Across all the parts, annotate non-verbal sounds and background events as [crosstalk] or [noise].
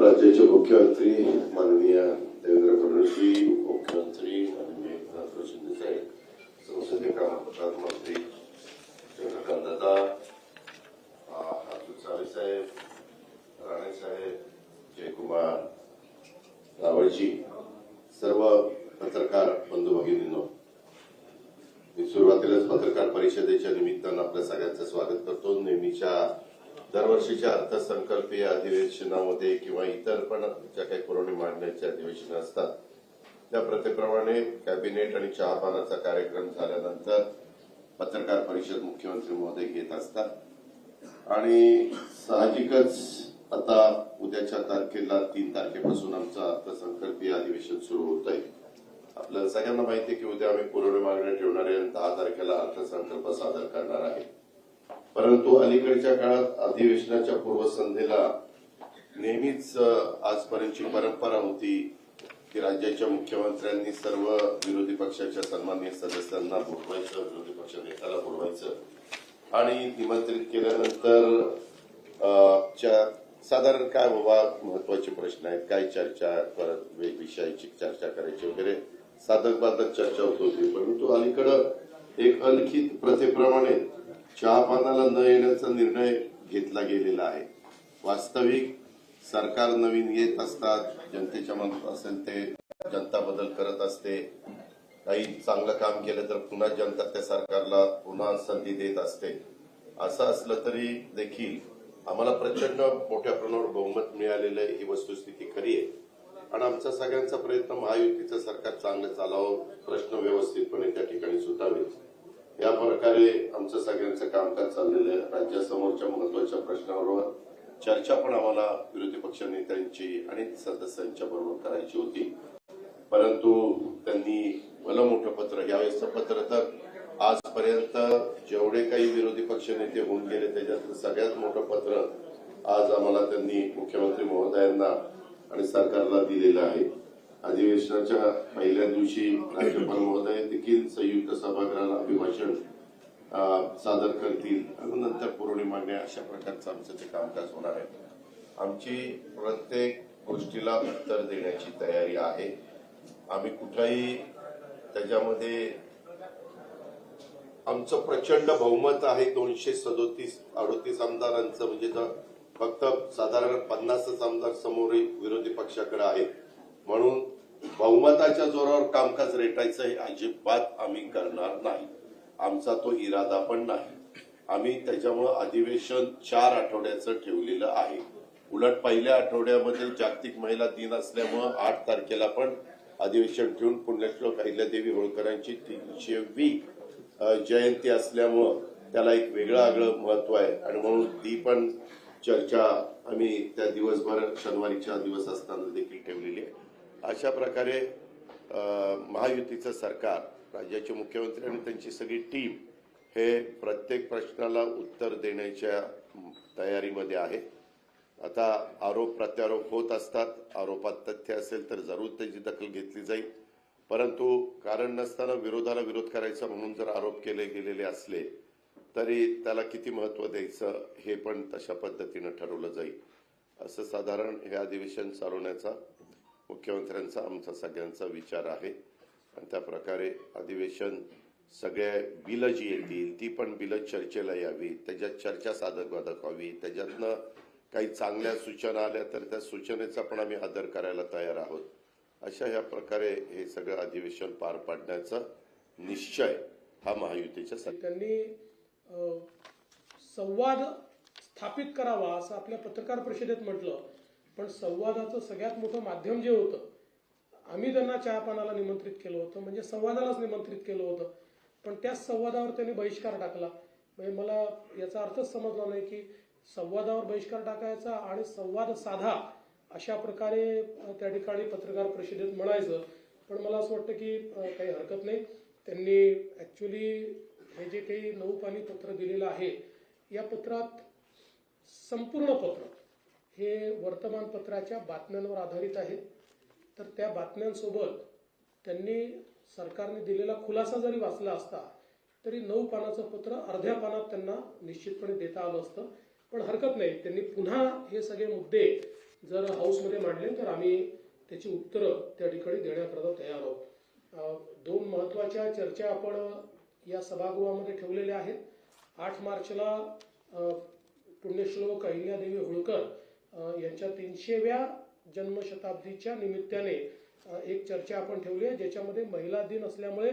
राज्याचे मुख्यमंत्री माननीय देवेंद्र फडणवीसजी मुख्यमंत्री माननीय एकनाथ शिंदे साहेब संसदीय कामकाज मंत्री चंद्रकांत दादा अतुल सावे साहेब राणे साहेब जयकुमार रावळजी सर्व पत्रकार बंधू भगिनींनो मी सुरुवातीलाच पत्रकार परिषदेच्या निमित्तानं आपल्या सगळ्यांचं स्वागत करतो. नेहमीच्या दरवर्षीच्या अर्थसंकल्पीय अधिवेशनामध्ये किंवा इतर पण ज्या काही पुरवणी मांडण्याचे अधिवेशन असतात त्या प्रथेप्रमाणे कॅबिनेट आणि चहापानाचा कार्यक्रम झाल्यानंतर पत्रकार परिषद मुख्यमंत्री महोदय घेत असतात. आणि साहजिकच आता उद्याच्या तारखेला तीन तारखेपासून आमचं अर्थसंकल्पीय अधिवेशन सुरू होत आहे आपल्याला सगळ्यांना माहिती आहे की उद्या आम्ही पुरवणी मागण्या ठेवणारे आणि दहा तारखेला अर्थसंकल्प सादर करणार आहे. परंतु अलीकडच्या काळात अधिवेशनाच्या पूर्वसंध्येला नेहमीच आजपर्यंतची परंपरा होती की राज्याच्या मुख्यमंत्र्यांनी सर्व विरोधी पक्षाच्या सन्माननीय सदस्यांना बोलवायचं विरोधी पक्ष नेत्याला बोलवायचं आणि निमंत्रित केल्यानंतर च्या साधारण काय बाबा महत्त्वाचे प्रश्न आहेत? काय चर्चा परत विषयाची चर्चा करायची वगैरे? साधक बाधक चर्चा होत होती. परंतु अलीकडं एक अलिखित प्रथेप्रमाणे चहापानाला न येण्याचा निर्णय घेतला गेलेला आहे. वास्तविक सरकार नवीन येत असतात जनतेच्या मनात असेल ते जनता बदल करत असते. काही चांगलं काम केलं तर पुन्हा जनता त्या सरकारला पुन्हा संधी देत असते. असं असलं तरी देखील आम्हाला प्रचंड मोठ्या प्रमाणावर बहुमत मिळालेलं आहे ही वस्तुस्थिती खरी आहे. आणि आमचा सगळ्यांचा प्रयत्न महायुतीचं सरकार चांगलं चालावं प्रश्न व्यवस्थितपणे त्या ठिकाणी सुटावेत. या प्रकारे आमचं सगळ्यांचं कामकाज चाललेलं आहे. राज्यासमोरच्या महत्त्वाच्या प्रश्नावर चर्चा पण आम्हाला विरोधी पक्ष नेत्यांची आणि सदस्यांच्या बरोबर करायची होती. परंतु त्यांनी भलं मोठं पत्र यावेळेसचं पत्र तर आजपर्यंत जेवढे काही विरोधी पक्ष नेते होऊन गेले त्याच्यातलं सगळ्यात मोठं पत्र आज आम्हाला त्यांनी मुख्यमंत्री महोदयांना आणि सरकारला दिलेलं आहे. अधिवेशनाच्या पहिल्या दिवशी राज्यपाल महोदय देखील संयुक्त सभागृहाला अभिभाषण सादर करतील. आणि नंतर पुरवणी अशा प्रकारचं आमचं ते कामकाज होणार आहे आमची प्रत्येक गोष्टीला उत्तर देण्याची तयारी आहे. आम्ही कुठलाही त्याच्यामध्ये आमचं प्रचंड बहुमत आहे दोनशे सदोतीस अडोतीस आमदारांचं म्हणजे फक्त साधारण पन्नासच आमदार समोर विरोधी पक्षाकडे आहेत. म्हणून बहुमताच्या जोरावर कामकाज रेटायचं हे अजिबात आम्ही करणार नाही. आमचा तो इरादा पण नाही. आम्ही त्याच्यामुळं अधिवेशन चार आठवड्याचं ठेवलेलं आहे. उलट पहिल्या आठवड्यामध्ये जागतिक महिला दिन असल्यामुळं आठ तारखेला पण अधिवेशन ठेवून पुण्यश्लोक अहिल्यादेवी होळकरांची तीनशेवी जयंती असल्यामुळं त्याला एक वेगळं आगळं महत्त्व आहे. आणि म्हणून ती पण चर्चा आम्ही त्या दिवसभर शनिवारीच्या दिवस असताना देखील ठेवलेली आहे. अशा प्रकारे महायुतीचं सरकार राज्याचे मुख्यमंत्री आणि त्यांची सगळी टीम हे प्रत्येक प्रश्नाला उत्तर देण्याच्या तयारीमध्ये आहे. आता आरोप प्रत्यारोप होत असतात. आरोपात तथ्य असेल तर जरूर त्याची दखल घेतली जाईल. परंतु कारण नसताना विरोधाला विरोध करायचा म्हणून जर आरोप केले गेलेले असले तरी त्याला किती महत्त्व द्यायचं हे पण तशा पद्धतीनं ठरवलं जाईल. असं साधारण हे अधिवेशन चालवण्याचा मुख्यमंत्र्यांचा आमचा सगळ्यांचा विचार आहे. आणि त्या प्रकारे अधिवेशन सगळ्या बिलं जी येतील ती पण बिलं चर्चेला यावी त्याच्यात चर्चा साधक बाधक व्हावी त्याच्यातनं काही चांगल्या सूचना आल्या तर त्या सूचनेचा पण आम्ही आदर करायला तयार आहोत. अशा ह्या प्रकारे हे सगळं अधिवेशन पार पाडण्याचा निश्चय हा महायुतीच्या त्यांनी संवाद स्थापित करावा असं आपल्या पत्रकार परिषदेत म्हटलं. पण संवादाचं सगळ्यात मोठं माध्यम जे होतं आम्ही त्यांना चहापानाला निमंत्रित केलं होतं म्हणजे संवादालाच निमंत्रित केलं होतं. पण त्याच संवादावर त्यांनी बहिष्कार टाकला. म्हणजे मला याचा अर्थच समजला नाही की संवादावर बहिष्कार टाकायचा आणि संवाद साधा अशा प्रकारे त्या ठिकाणी पत्रकार परिषदेत म्हणायचं. पण मला असं वाटतं की काही हरकत नाही. त्यांनी ॲक्च्युली हे जे काही नऊ पाणी पत्र दिलेलं आहे या पत्रात संपूर्ण पत्र हे वर्तमानपत्राच्या बातम्यांवर आधारित आहे. तर त्या बातम्यांसोबत त्यांनी सरकारने दिलेला खुलासा जरी वाचला असता तरी नऊ पानाचं पत्र अर्ध्या पानात त्यांना निश्चितपणे देता आलं असतं. पण हरकत नाही त्यांनी पुन्हा हे सगळे मुद्दे जर हाऊसमध्ये मांडले तर आम्ही त्याची उत्तरं त्या ठिकाणी देण्याकरता तयार आहोत. दोन महत्त्वाच्या चर्चा आपण या सभागृहामध्ये ठेवलेल्या आहेत. आठ मार्चला पुण्यश्लोक अहिल्यादेवी होळकर यांच्या तीनशेव्या जन्मशताब्दीच्या निमित्ताने एक चर्चा आपण ठेवली आहे ज्याच्यामध्ये महिला दिन असल्यामुळे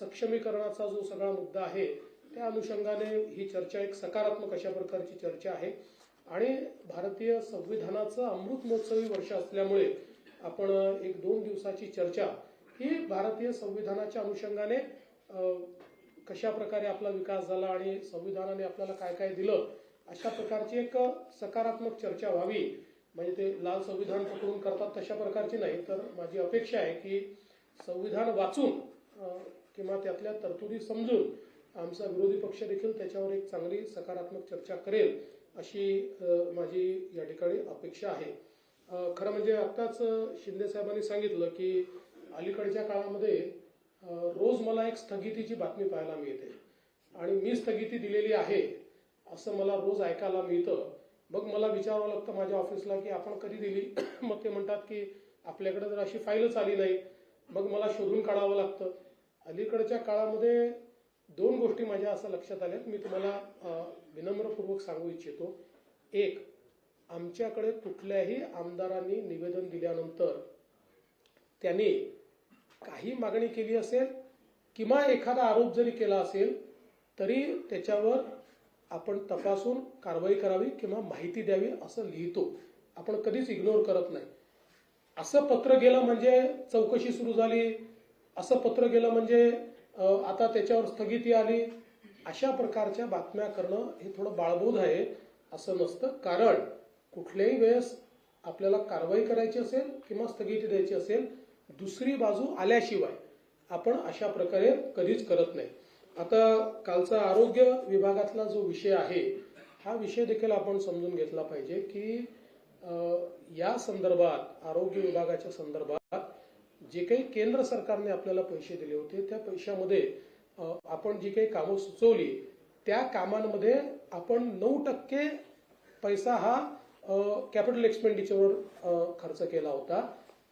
सक्षमीकरणाचा जो सगळा मुद्दा आहे त्या अनुषंगाने ही चर्चा एक सकारात्मक अशा प्रकारची चर्चा आहे. आणि भारतीय संविधानाचं अमृत महोत्सवी वर्ष असल्यामुळे आपण एक दोन दिवसाची चर्चा ही भारतीय संविधानाच्या अनुषंगाने कशा प्रकारे आपला विकास झाला आणि संविधानाने आपल्याला काय काय दिलं अशा प्रकारची एक सकारात्मक चर्चा व्हावी. म्हणजे ते लाल संविधान पकडून करतात तशा प्रकारची नाही. तर माझी अपेक्षा आहे की संविधान वाचून किंवा त्यातल्या तरतुदी समजून आमचा विरोधी पक्ष देखील त्याच्यावर एक चांगली सकारात्मक चर्चा करेल अशी माझी या ठिकाणी अपेक्षा आहे. खरं म्हणजे आत्ताच शिंदे साहेबांनी सांगितलं की अलीकडच्या काळामध्ये रोज मला एक स्थगितीची बातमी पाहायला मिळते. आणि मी स्थगिती दिलेली आहे. असं मला रोज ऐकायला मिळतं. मग मला विचारावं लागतं माझ्या ऑफिसला की आपण कधी दिली? [clears throat] मग ते म्हणतात की आपल्याकडे जर अशी फाईलच आली नाही. मग मला शोधून काढावं लागतं. अलीकडच्या काळामध्ये दोन गोष्टी माझ्या असं लक्षात आल्यात. मी तुम्हाला विनम्रपूर्वक सांगू इच्छितो. एक आमच्याकडे कुठल्याही आमदारांनी निवेदन दिल्यानंतर त्यांनी काही मागणी केली असेल किंवा एखादा आरोप जरी केला असेल तरी त्याच्यावर आपण तपासून कारवाई करावी किंवा माहिती द्यावी असं लिहितो. आपण कधीच इग्नोर करत नाही. असं पत्र गेलं म्हणजे चौकशी सुरू झाली. असं पत्र गेलं म्हणजे आता त्याच्यावर स्थगिती आली. अशा प्रकारच्या बातम्या करणं हे थोडं बाळबोध आहे असं नसतं. कारण कुठल्याही वेळेस आपल्याला कारवाई करायची असेल किंवा स्थगिती द्यायची असेल दुसरी बाजू आल्याशिवाय आपण अशा प्रकारे कधीच करत नाही. आता कालचा आरोग्य विभागातला जो विषय आहे हा विषय देखील आपण समजून घेतला पाहिजे की या संदर्भात आरोग्य विभागाच्या संदर्भात जे काही केंद्र सरकारने आपल्याला पैसे दिले होते त्या पैशामध्ये आपण जी काही कामं सुचवली त्या कामांमध्ये आपण नऊ टक्के पैसा हा कॅपिटल एक्सपेंडिचरवर खर्च केला होता.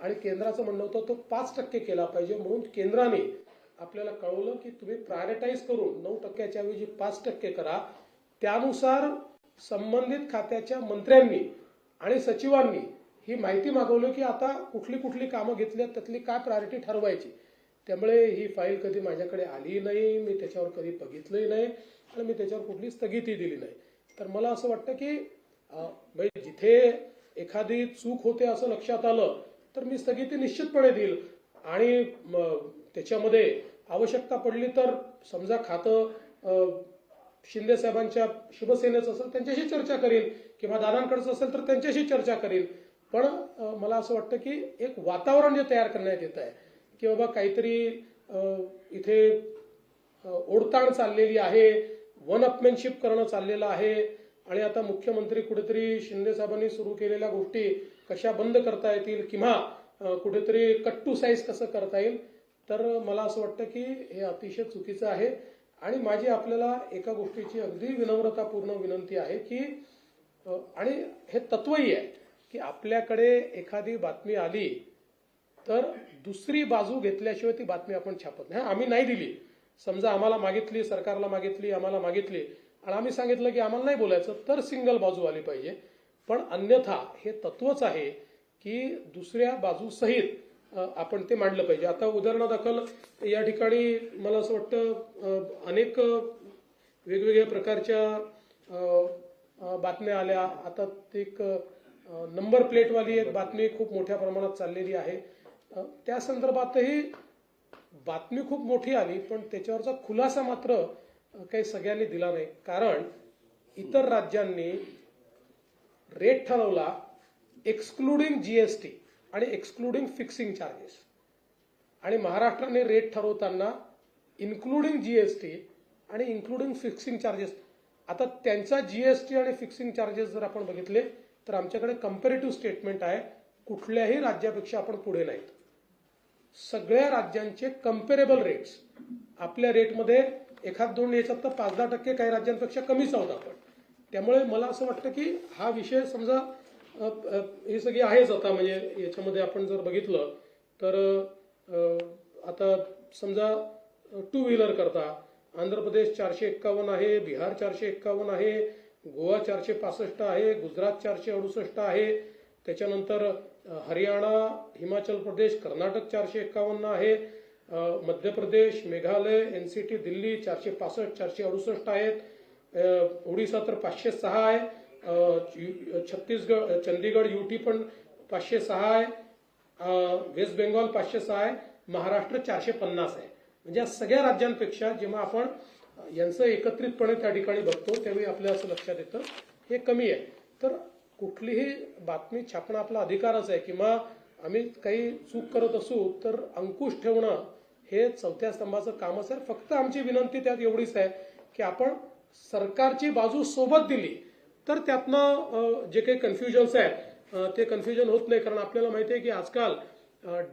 आणि केंद्राचं म्हणणं होतं तो पाच टक्के केला पाहिजे. म्हणून केंद्राने आपल्याला कळवलं की तुम्ही प्रायोरिटाईज करून नऊ टक्क्याच्या ऐवजी पाच टक्के करा. त्यानुसार संबंधित खात्याच्या मंत्र्यांनी आणि सचिवांनी ही माहिती मागवली की आता कुठली कुठली कामं घेतली त्यातली काय प्रायोरिटी ठरवायची. त्यामुळे ही फाईल कधी माझ्याकडे आली नाही मी त्याच्यावर कधी बघितलंही नाही आणि मी त्याच्यावर कुठली स्थगिती दिली नाही. तर मला असं वाटतं की म्हणजे जिथे एखादी चूक होते असं लक्षात आलं तर मी स्थगिती निश्चितपणे देईल. आणि त्याच्यामध्ये आवश्यकता पडली तर समजा खातं शिंदे साहेबांच्या शिवसेनेचं असेल त्यांच्याशी चर्चा करेल किंवा दादांकडचं असेल तर त्यांच्याशी चर्चा करेल पण मला असं वाटतं की एक वातावरण जे तयार करण्यात येत आहे की बाबा काहीतरी इथे ओढताण चाललेली आहे वन अपमॅनशिप करणं चाललेलं आहे आणि आता मुख्यमंत्री कुठेतरी शिंदे साहेबांनी सुरू केलेल्या गोष्टी कशा बंद करता येतील किंवा कुठेतरी कट्टू साईज कसं करता येईल तर मला असं वाटतं की हे अतिशय चुकीचं आहे. आणि माझी आपल्याला एका गोष्टीची अगदी विनम्रतापूर्ण विनंती आहे की आणि हे तत्वही आहे की आपल्याकडे एखादी बातमी आली तर दुसरी बाजू घेतल्याशिवाय ती बातमी आपण छापत नाही. आम्ही नाही दिली. समजा आम्हाला मागितली सरकारला मागितली आम्हाला मागितली. आणि आम्ही सांगितलं की आम्हाला नाही बोलायचं तर सिंगल बाजू आली पाहिजे. पण अन्यथा हे तत्वच आहे की दुसऱ्या बाजूसहित आपण ते मांडलं पाहिजे. आता उदाहरणादाखल या ठिकाणी मला असं वाटतं अनेक वेगवेगळ्या प्रकारच्या बातम्या आल्या. आता ते एक नंबर प्लेटवाली एक बातमी खूप मोठ्या प्रमाणात चाललेली आहे. त्या संदर्भातही बातमी खूप मोठी आली पण त्याच्यावरचा खुलासा मात्र काही सगळ्यांनी दिला नाही. कारण इतर राज्यांनी रेट ठरवला एक्सक्लुडिंग जीएसटी आणि एक्सक्लुडिंग फिक्सिंग चार्जेस आणि महाराष्ट्राने रेट ठरवताना इन्क्लुडिंग जीएसटी आणि इन्क्लुडिंग फिक्सिंग चार्जेस आता त्यांचा जीएसटी आणि फिक्सिंग चार्जेस जर आपण बघितले तर आमच्याकडे कंपेरेटिव्ह स्टेटमेंट आहे. कुठल्याही राज्यापेक्षा आपण पुढे नाहीत. सगळ्या राज्यांचे कम्पेरेबल रेट्स आपल्या रेटमध्ये एखाद दोन याच्यात तर पाच दहा टक्के काही राज्यांपेक्षा कमीच आहोत आपण. त्यामुळे मला असं वाटतं की हा विषय समजा ही सगळी आहेच आता म्हणजे याच्यामध्ये आपण जर बघितलं तर आता समजा टू व्हीलर करता आंध्र प्रदेश चारशे एक्कावन्न आहे बिहार चारशे एक्कावन्न आहे गोवा चारशे पासष्ट आहे गुजरात चारशे अडुसष्ट आहे त्याच्यानंतर हरियाणा हिमाचल प्रदेश कर्नाटक चारशे एक्कावन्न आहे Madhya Pradesh Meghalaya N C T Delhi चारशे पासष्ट चारशे अडुसष्ट आहेत ओडिसा तर पाचशे सहा आहे छत्तीसगड चंदीगड युटी पण पाचशे सहा आहे. वेस्ट बेंगॉल पाचशे सहा आहे. महाराष्ट्र चारशे पन्नास आहे. म्हणजे या सगळ्या राज्यांपेक्षा जेव्हा आपण यांचं एकत्रितपणे त्या ठिकाणी बघतो त्यावेळी आपल्या असं लक्षात येतं हे कमी आहे. तर कुठलीही बातमी छापणं आपला अधिकारच आहे किंवा आम्ही काही चूक करत असू तर अंकुश ठेवणं हे चौथ्या स्तंभाचं कामच आहे. फक्त आमची विनंती त्यात एवढीच आहे की आपण सरकारची बाजू सोबत दिली तर त्यातनं जे काही कन्फ्युजन्स आहेत ते कन्फ्युजन होत नाही कारण आपल्याला माहिती आहे की आजकाल डिजिटल